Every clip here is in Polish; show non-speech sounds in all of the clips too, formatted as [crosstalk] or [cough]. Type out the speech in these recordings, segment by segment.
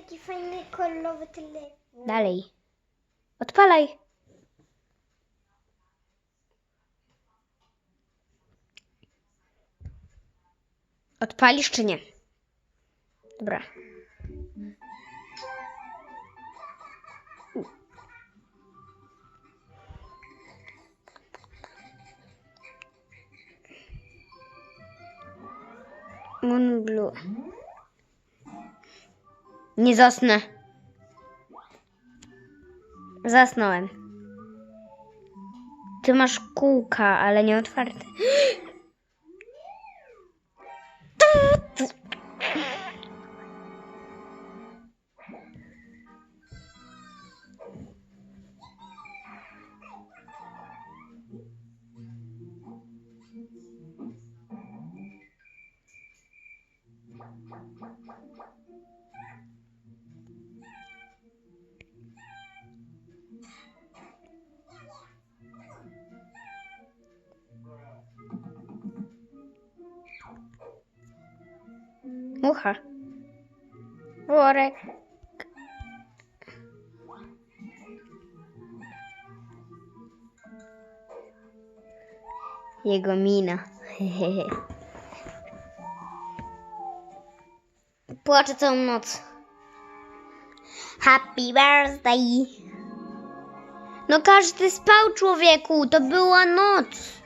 taki fajny, kolorowy. Dalej. Odpalaj. Odpalisz czy nie? Dobra. Moon Blue. Nie zasnę. Zasnąłem. Ty masz kółka, ale nie otwarte. Mucha. Worek. Jego mina. [laughs] Płacze całą noc. Happy birthday. No każdy spał człowieku, to była noc.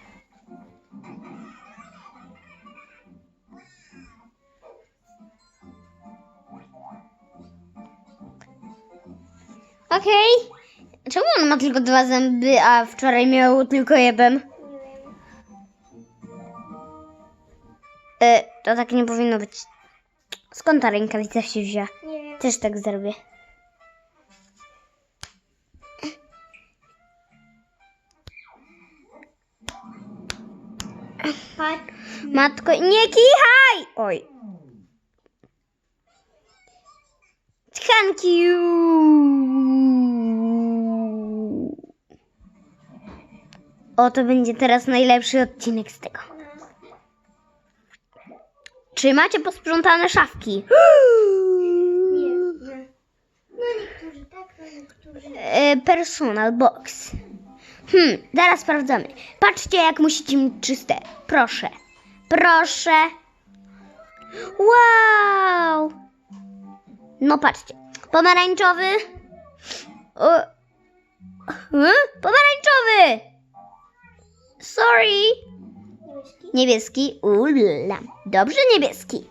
Okej. Czemu on ma tylko dwa zęby, a wczoraj miał tylko jeden? Nie wiem. E, to tak nie powinno być. Skąd ta rękawica się wzięła? Nie wiem. Też tak zrobię. Matko, nie kichaj! Oj. Thank you. O, to będzie teraz najlepszy odcinek z tego. Czy macie posprzątane szafki? Nie. nie. No niektórzy tak, no niektórzy nie. E, personal box. Hmm, zaraz sprawdzamy. Patrzcie, jak musicie mieć czyste. Proszę. Proszę. Wow. No patrzcie. Pomarańczowy. O. Hmm? Pomarańczowy. Sorry. Niebieski. Niebieski. Ula. Dobrze niebieski.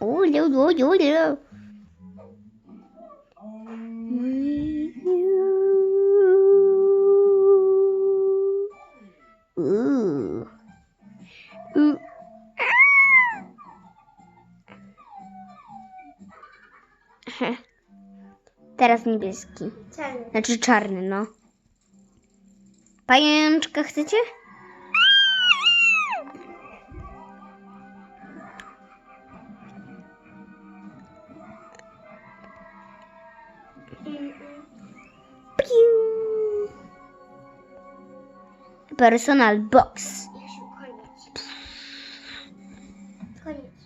Ulu, ulu, ulu. Ooh. Ooh. Teraz niebieski. Czarny. Znaczy czarny, no. Pajęczka chcecie? Personal box.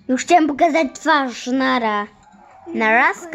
Już chciałam pokazać twarz, nara. Narazka.